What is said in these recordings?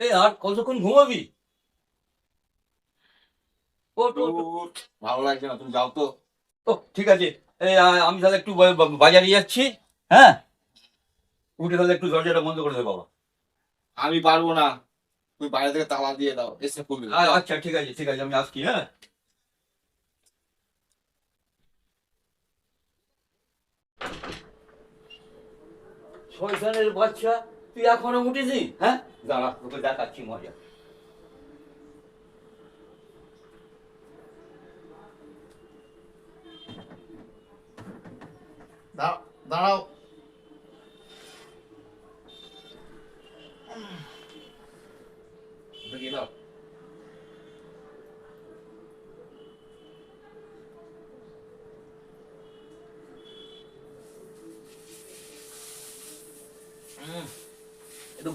এই আর কতক্ষণ ঘুমাবি? ও ভালো লাগছে না তুমি যাও তো। ও ঠিক আছে। এই আমি তাহলে একটু বাজারে যাচ্ছি হ্যাঁ? উঠে তাহলে একটু দরজাটা বন্ধ করে দে বাবা। আমি পারব না। তুমি বাইরে থেকে তালা দিয়ে দাও এসে করবে আ- আচ্ছা ঠিক আছে ঠিক আছে আমি আসছি হ্যাঁ? শয়তানের বাচ্চা। তুই এখনও উঠেছি হ্যাঁ? দাঁড়া তোকে দেখাচ্ছি মজা। দাঁড়াও। দাও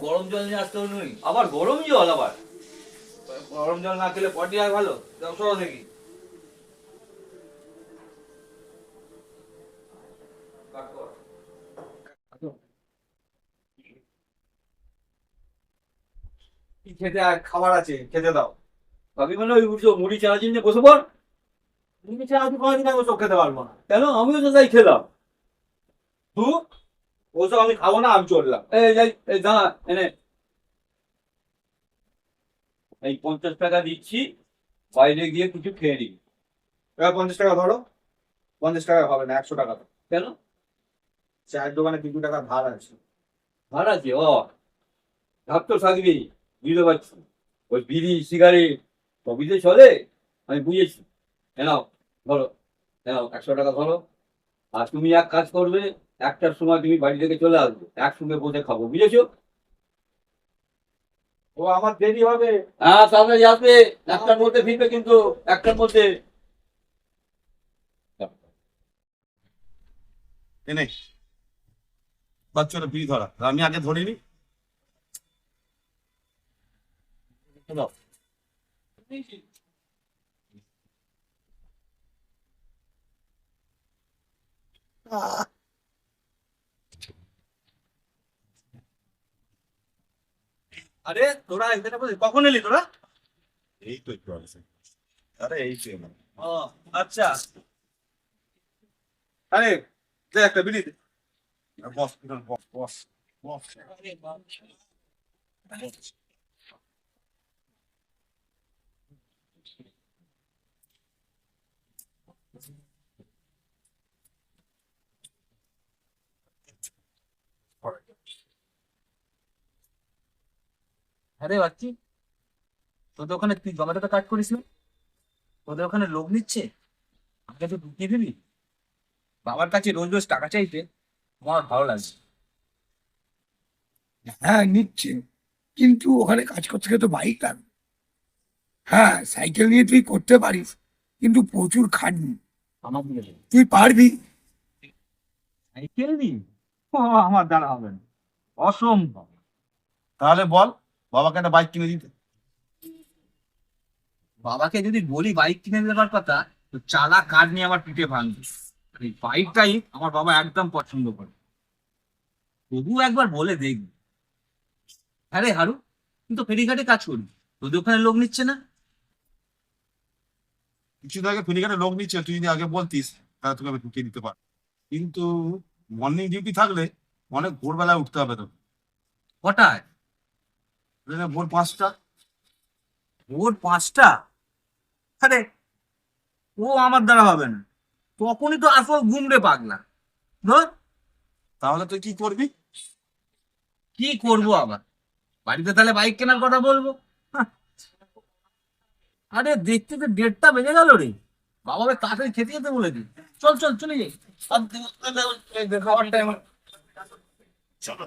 গরম জল নিয়ে আসতে হবে আবার গরম জল আবার। গরম জল না খেলে পটি আর ভালো? সরো দেখি। খেতে খাবার আছে? খেতে দাও। ভাবি মানে ওই উঠছো, মুড়ি চানা নিয়ে বসে পড়। তুমি ছাড়া আমি কোনোদিন আমি ওসব খেতে পারব না। কেন? আমিও তো তাই খেলাম। তু ওসব আমি খাব না আমি চললাম এই এই দাঁড়া এনে। এই পঞ্চাশ টাকা দিচ্ছি বাইরে গিয়ে কিছু খেয়ে নিবি। পঞ্চাশ টাকা ধরো। পঞ্চাশ টাকা হবে না একশো টাকা কেন? চায়ের দোকানে কিছু টাকা ধার আছে। ভাড় আছে? ও ভাব তো থাকবি বুঝতে পারছি। ওই বিড়ি সিগারেট সবই তো চলে? আমি বুঝেছি। এনাও ধরো। এনাও একশো টাকা ধরো। আর তুমি এক কাজ করবে একটার সময় তুমি বাড়ি থেকে চলে আসবে একসঙ্গে বসে খাব বুঝেছ? ও আমার দেরি হবে। হ্যাঁ তাড়াতাড়ি আসবে। একটার মধ্যে ফিরবে কিন্তু একটার মধ্যে। এনে বাচ্চারা বিড়ি ধরা আমি আগে ধরিনি। আরে তোরা এখানে বসে কখন এলি তোরা? এই তো একটু আছে আরে এই তো। ও আচ্ছা। আরে দে একটা বিড়ি দে। বস বস বস বস। বস আরে বাচ্চি তোদের ওখানে তুই জমাটোটা কাট করিস না? তোদের ওখানে লোক নিচ্ছে? আমাকে তো ঢুকিয়ে দিবি? বাবার কাছে রোজ রোজ টাকা চাইতে আমার ভালো লাগছে। হ্যাঁ নিচ্ছে। কিন্তু ওখানে কাজ করতে গেলে তো বাইক লাগবে। হ্যাঁ সাইকেল নিয়ে তুই করতে পারিস কিন্তু প্রচুর খাটনি। আমার তুই পারবি? সাইকেল নি আমার দ্বারা হবে না। অসম্ভব। তাহলে বল বাবাকে একটা বাইক কিনে দিতে। বাবাকে যদি বলি বাইক কিনে দেওয়ার কথা তো চালা কাঠ নিয়ে আমার পিঠে ভাঙবে। এই বাইকটাই আমার বাবা একদম পছন্দ করে। তবু একবার বলে দেখবি। আরে হারু তুই তো ফেরিঘাটে কাজ করি তোদের ওখানে লোক নিচ্ছে না? কিছুদিন আগে ফিনিকারে লোক নিচ্ছে তুই যদি আগে বলতিস তাহলে তোকে আমি ঢুকিয়ে দিতে পার কিন্তু মর্নিং ডিউটি থাকলে অনেক ভোরবেলায় উঠতে হবে তো কটায় ভোর পাঁচটা। ভোর পাঁচটা? আরে ও আমার দ্বারা হবে না। তখনই তো আসল ঘুম রে পাগলা ধর। তাহলে তুই কি করবি? কি করব আবার? বাড়িতে তাহলে বাইক কেনার কথা বলব? আরে দেখতে তো দেড়টা বেজে গেল রে। বাবাকে তাড়াতাড়ি খেতে যেতে বলে দি চল চল চলে যাই। খাবার টাইম চলো।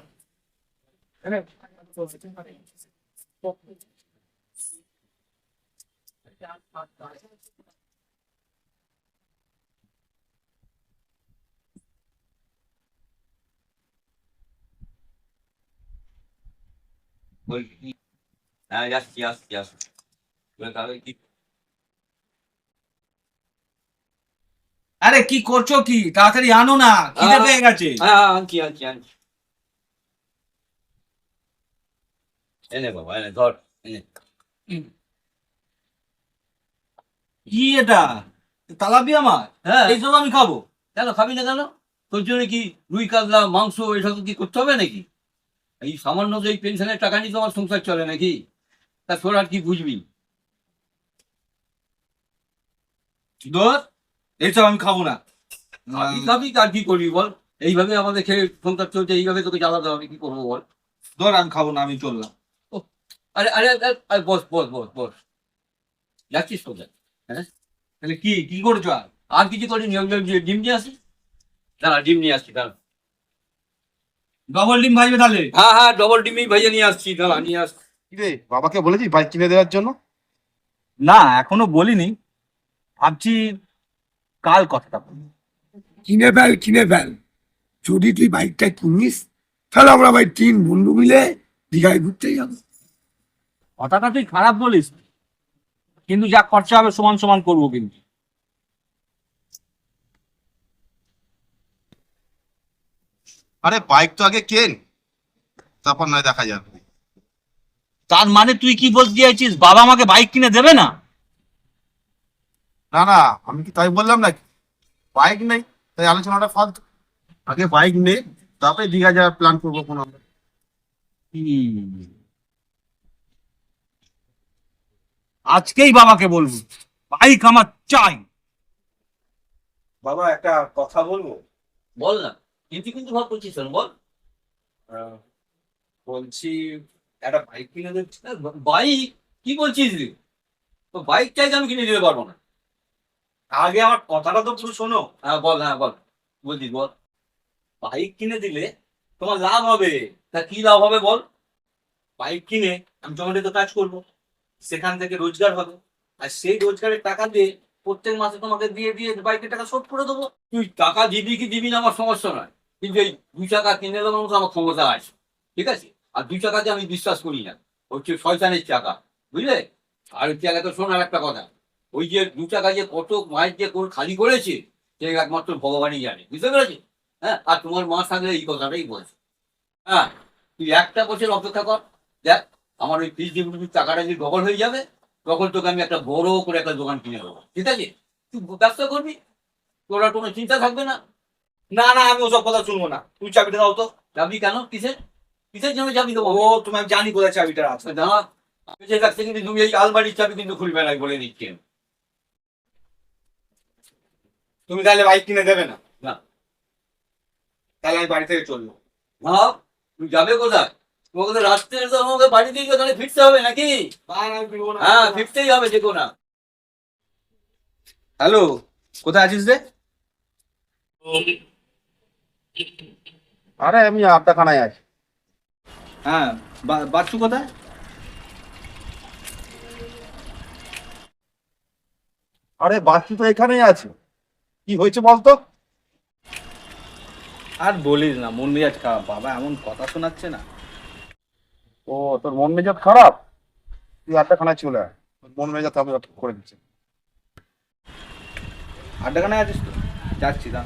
হ্যাঁ যাচ্ছি আসছি আসছি এবার আরে কি করছ কি? তাড়াতাড়ি আনো না। খিদে পেয়ে গেছে। হ্যাঁ আনছি আনছি আনছি। এনে বাবা এনে ধর এনে কি এটা তালাবি আমার? হ্যাঁ। এইসব আমি খাব। কেন খাবি না কেন? তোর জন্য কি রুই কাতলা মাংস এসব কি করতে হবে নাকি? এই সামান্য যে পেনশনের টাকা নিয়ে তোমার সংসার চলে নাকি? তা তোর আর কি বুঝবি? দোর এইসব আমি খাব না। খাবি আর কি করবি বল? এইভাবে আমাদের খেয়ে সংসার চলছে এইভাবে তোকে জ্বালাতে হবে কি করব বল? দোর আমি খাব না আমি চললাম। আরে আরে আরে, বস বস বস বস। যাচ্ছিস কোথায়? তাহলে কি কি করছ? আর আর কিছু করি নিয়ম ডিম নিয়ে আসি? দাঁড়া ডিম নিয়ে আসছি দাঁড়া। ডবল ডিম ভাজবে তাহলে? হ্যাঁ হ্যাঁ ডবল ডিমই ভেজে নিয়ে আসছি দাঁড়া নিয়ে আসছি। রে বাবাকে বলেছি বাইক কিনে দেওয়ার জন্য? না এখনও বলিনি। ভাবছি কাল কথাটা। কিনে ফেল কিনে ফেল। যদি তুই বাইকটা কিনিস তাহলে আমরা ভাই তিন বন্ধু মিলে দীঘায় ঘুরতে যাব। কথাটা তুই খারাপ বলিস কিন্তু যা খরচা হবে সমান সমান করব কিন্তু। আরে বাইক তো আগে কেন? তারপর নয় দেখা যাবে। তার মানে তুই কি বলতে চাইছিস বাবা আমাকে বাইক কিনে দেবে না? না না আমি কি তাই বললাম না বাইক নেই তাই আলোচনাটা ফালতু। আগে বাইক নেই তারপরে দীঘা যাওয়ার প্ল্যান করব কোনো। আমরা। আজকেই বাবাকে বলব বাইক আমার চাই। বাবা একটা কথা বলব? বল না কিন্তু কিন্তু ভাব করছিস বল। আহ, বলছি একটা বাইক কিনে দেবে বাইক? কি বলছিস রে? তো বাইক চাইতে আমি কিনে দিতে পারব না। আগে আমার কথাটা তো পুরো শোনো। হ্যাঁ বল হ্যাঁ বল। বলছিস বল। বাইক কিনে দিলে তোমার লাভ হবে। তা কি লাভ হবে বল? বাইক কিনে আমি জমিতে কাজ করব। সেখান থেকে রোজগার হবে। আর সেই রোজগারের টাকা দিয়ে প্রত্যেক মাসে তোমাকে দিয়ে দিয়ে বাইকের টাকা শোধ করে দেবো। তুই টাকা দিবি কি দিবি না আমার সমস্যা নয়। কিন্তু এই দুই টাকা কিনে দেওয়ার মতো আমার ক্ষমতা আছে। ঠিক আছে? আর দুই টাকাতে আমি বিশ্বাস করি না। হচ্ছে শয়তানের টাকা বুঝলে? আর হচ্ছে তো শোনার একটা কথা। ওই যে দু টাকা যে কত মায়ের যে কোর খালি করেছে, সে একমাত্র ভগবানই জানে। বুঝতে পেরেছি হ্যাঁ? আর তোমার মা থাকলে এই কথাটাই বলছে। হ্যাঁ? তুই একটা বছর অপেক্ষা কর। দেখ আমার ওই ফিস ডিপোজিট টাকাটা যদি ডবল হয়ে যাবে তখন তোকে আমি একটা বড় করে একটা দোকান কিনে দেবো। ঠিক আছে? তুই ব্যবসা করবি? তোর আর কোনো চিন্তা থাকবে না? না না আমি ওসব কথা শুনব না। তুমি চাবিটা দাও তো। যাবি কেন? কিসের? কিসের জন্য যাবি দেবো ও তুমি আমি জানি কোথায় চাবিটা আছে। দাঁড়া। আমি যে কাছে কিন্তু তুমি এই আলমারির চাবি কিন্তু খুলবে না বলে দিচ্ছি। তুমি তাহলে বাইক কিনে দেবে না? না। তাহলে আমি বাড়ি থেকে চলবো। ভাব তুই যাবে কোথায়? তোমাকে রাত্রে তো আমাকে বাড়ি দিয়ে গিয়ে তাহলে ফিরতে হবে নাকি? হ্যাঁ ফিরতেই হবে যে কোনো হ্যালো কোথায় আছিস রে? আরে আমি আড্ডাখানায় আছি। হ্যাঁ বাচ্চু কোথায়? আরে বাচ্চু তো এখানেই আছে। কি হয়েছে বলতো? আর বলিস না মন মেজাজ খারাপ বাবা এমন কথা শোনাচ্ছে না। ও তোর মন মেজাজ খারাপ? তুই আড্ডাখানায় চলে আয়। তোর মন মেজাজ আমি করে দিচ্ছি। আড্ডাখানে আছিস তো? যাচ্ছি দা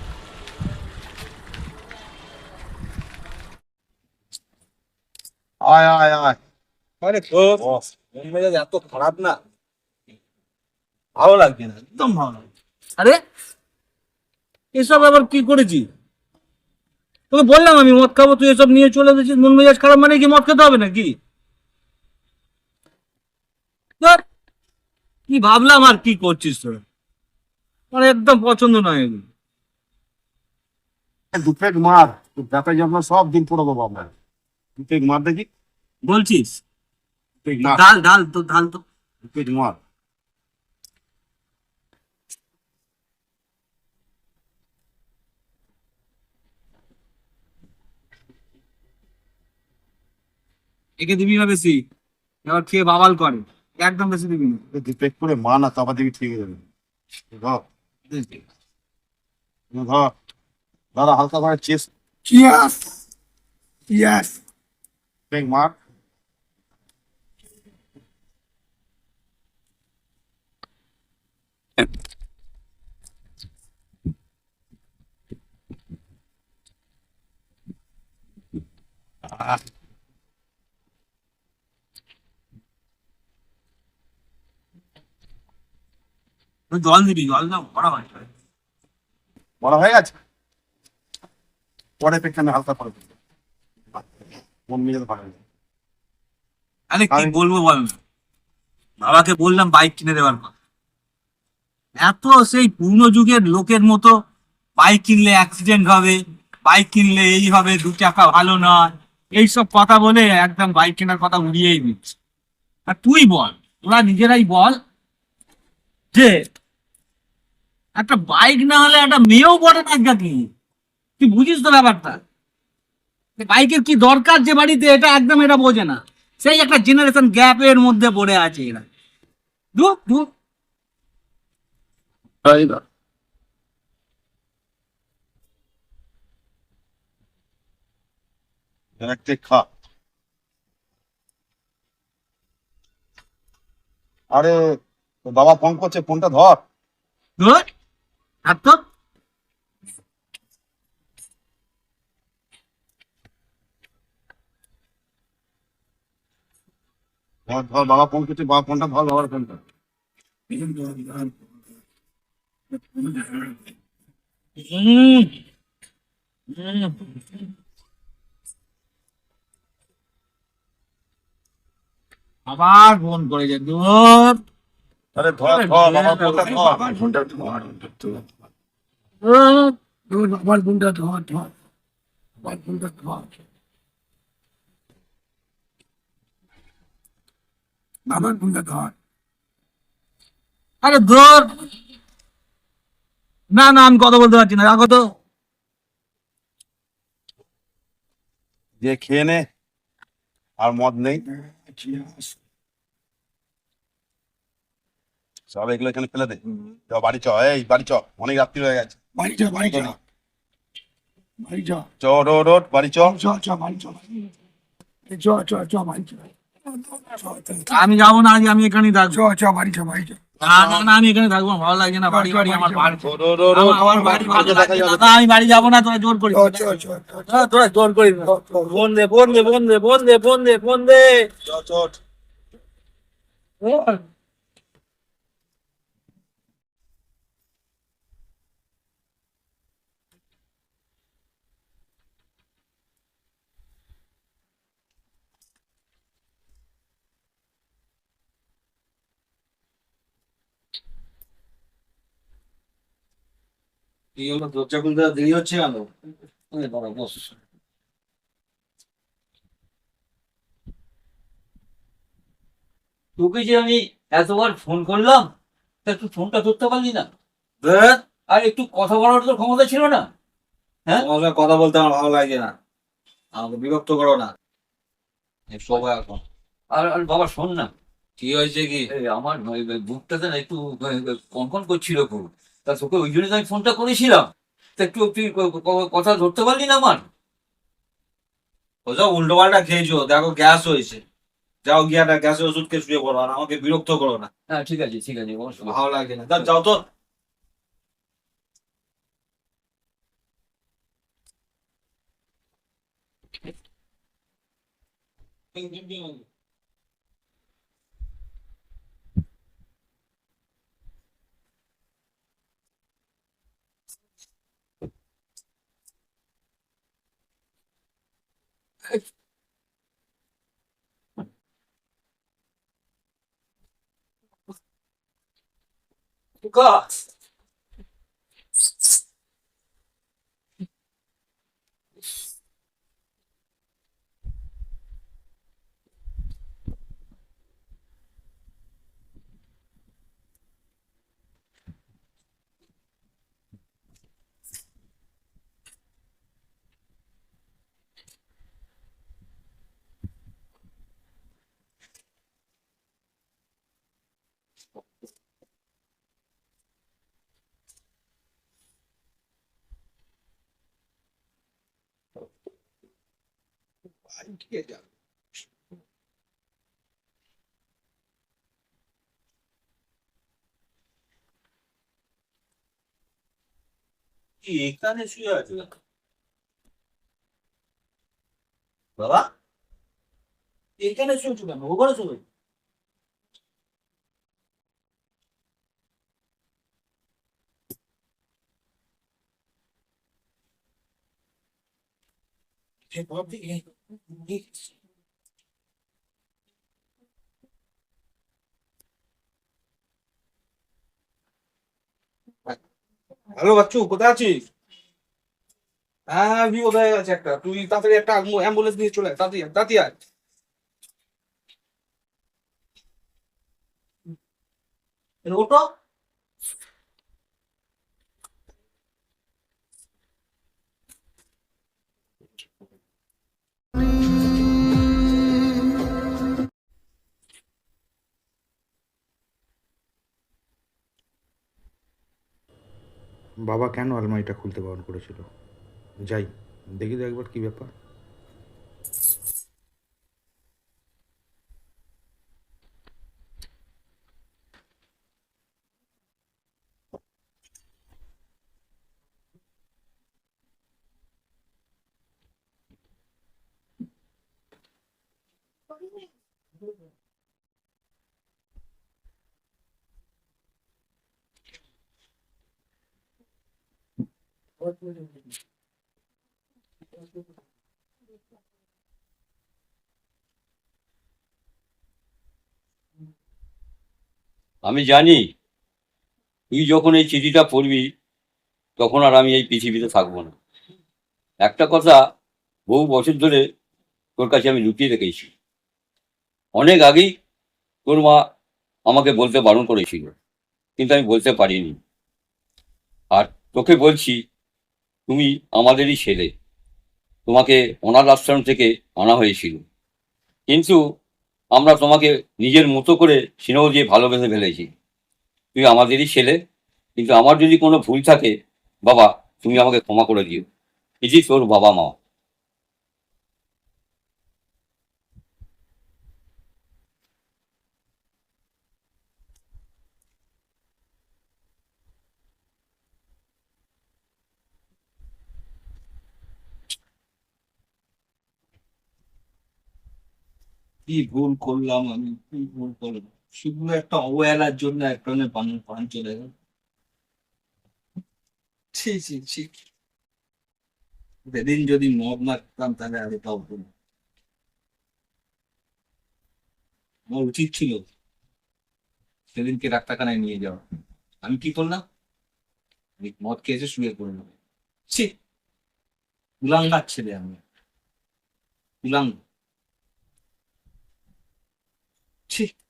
আয় আয় আয়। আরে তোর মন মেজাজ এত খারাপ না। ভালো লাগছে না একদম ভালো লাগছে আরে? এসব আবার কি করেছি তোকে বললাম আমি মদ খাব তুই এসব নিয়ে চলে এসেছিস মন মেজাজ খারাপ মানে কি মদ খেতে হবে নাকি? কি ভাবলাম আর কি করছিস তোরা? মানে একদম পছন্দ নয় এগুলো। দু মার তোর ব্যাপারে জন্য সব দিন পড়ে দেবো আমরা দু প্লেট মার দেখি। বলছিস? ডাল ডাল তো ডাল তো। দু মার। একে দিবি না বেশি এবার খেয়ে বাবাল করে। একদম বেশি দিবি না। এই করে মা না তারপর দেখি ঠিক হয়ে যাবে। ধর। দাদা হালকা করে চেস্ট চিয়াস চিয়াস প্লেট মার। তুই জল দিবি জল ভরা হয় হয়ে গেছে পরে আমি হালকা। আরে কি বলব বল বাবাকে বললাম বাইক কিনে দেওয়ার কথা এত সেই পুরনো যুগের লোকের মতো বাইক কিনলে অ্যাক্সিডেন্ট হবে বাইক কিনলে এই হবে দু চাকা ভালো নয় এইসব কথা বলে একদম বাইক কেনার কথা উড়িয়েই দিচ্ছে আর তুই বল তোরা নিজেরাই বল যে একটা বাইক না হলে একটা মেয়েও বটে না কি তুই বুঝিস তো ব্যাপারটা? বাইকের কি দরকার যে বাড়িতে? এটা একদম এটা বোঝে না। সেই একটা জেনারেশন গ্যাপের মধ্যে পড়ে আছে এরা। খা। আরে তোর বাবা ফোন করছে ফোনটা ধর ধুর। আর তো ধর ধর বাবা ফোন করছে বাবা ফোনটা ধর বাবার ফোনটা হুম। হুম। আবার ফোন করেছে দূর আরে ধর ধর বাবার ফোনটা ধর। বাবার ফোনটা ধর ধর বাবার ফোনটা ধর ফোনটা ধর। বাবার ফোনটা ধর। আরে ধর। না না আমি কথা বলতে পারছি না রাখো তো। যে খেয়ে নে আর মদ নেই। সব এগুলো এখানে ফেলে দে। চ বাড়ি চ এই বাড়ি চ অনেক রাত্রি হয়ে গেছে। বাড়ি চ রোড রোড বাড়ি চ। চ চ বাড়ি চ চ। চ চ বাড়ি চ। আমি যাব না আমি এখানেই থাকব। চ বাড়ি চ বাড়ি চ। না না না আমি এখানে থাকব ভালো লাগছে না বাড়ি বাড়ি আমার বাড়ি। আমার- ভালো লাগছে না আমি বাড়ি যাব না তোরা জোর হ্যাঁ, তোরা জোর করিস না। ফোন দে ফোন দে ফোন দে ফোন দে ফোন দে ফোন দে। হলো দরজা খুলতে দেরি হচ্ছে কেন? বাবা, বস। তোকে যে আমি এতবার ফোন করলাম তা তুই ফোনটা ধরতে পারলি না? আর একটু কথা বলার তো ক্ষমতা ছিল না। হ্যাঁ? কথা বলতে আমার ভালো লাগে না। আমাকে বিরক্ত করো না। সবাই এখন। আর আর বাবা শোন না। কি হয়েছে কি? আমার বুকটাতে না একটু কনকন করছিল খুব। তা তোকে ওই জন্য তো আমি ফোনটা করেছিলাম। তা একটু তুই কথা ধরতে পারলি না আমার? ওসব উল্টো পাল্টা খেয়েছো দেখো গ্যাস হয়েছে। যাও গিয়ে একটা গ্যাসের ওষুধ খেয়ে শুয়ে পড়ো আর আমাকে বিরক্ত করো না। হ্যাঁ ঠিক আছে ঠিক আছে অবশ্যই ভালো লাগে না। তা যাও তো। God. 아, 이렇게 얘기하는 거예요. 이 약간의 수요하죠. 뭐가? 약간의 수요 중에 뭐가 수요? 대법이 হ্যালো বাচ্চু, কোথায় আছিস? হ্যাঁ আমি কোথায় আছে একটা? তুই তাড়াতাড়ি একটা অ্যাম্বুলেন্স নিয়ে চলে তাড়াতাড়ি তাড়াতাড়ি আয়। ওটো বাবা কেন আলমারিটা খুলতে বারণ করেছিল? যাই দেখি তো একবার কী ব্যাপার। আমি জানি, তুই যখন এই চিঠিটা পড়বি, তখন আর আমি এই পৃথিবীতে থাকব না। একটা কথা বহু বছর ধরে তোর কাছে আমি লুকিয়ে রেখেছি। অনেক আগেই তোর মা আমাকে বলতে বারণ করেছিল, কিন্তু আমি বলতে পারিনি। আর তোকে বলছি, তুমি আমাদেরই ছেলে। তোমাকে অনাথ আশ্রম থেকে আনা হয়েছিল। কিন্তু আমরা তোমাকে নিজের মতো করে স্নেহ দিয়ে ভালোবেসে ফেলেছি। তুই আমাদেরই ছেলে, কিন্তু আমার যদি কোনো ভুল থাকে, বাবা, তুমি আমাকে ক্ষমা করে দিও। এটি তোর বাবা মা কি ভুল করলাম আমি কি ভুল করলাম? শুধু একটা অবহেলার জন্য একটা পান পান চলে গেল। ছি ছি ছি। সেদিন যদি মদ না খেতাম তাহলে আর এটাও ভুল আমার উচিত ছিল সেদিনকে ডাক্তারখানায় নিয়ে যাওয়া। আমি কি করলাম? আমি মদ খেয়েছে শুয়ে পড়লাম। ছি। কুলাঙ্গার ছেলে আমি। কুলাঙ্গ Tchau.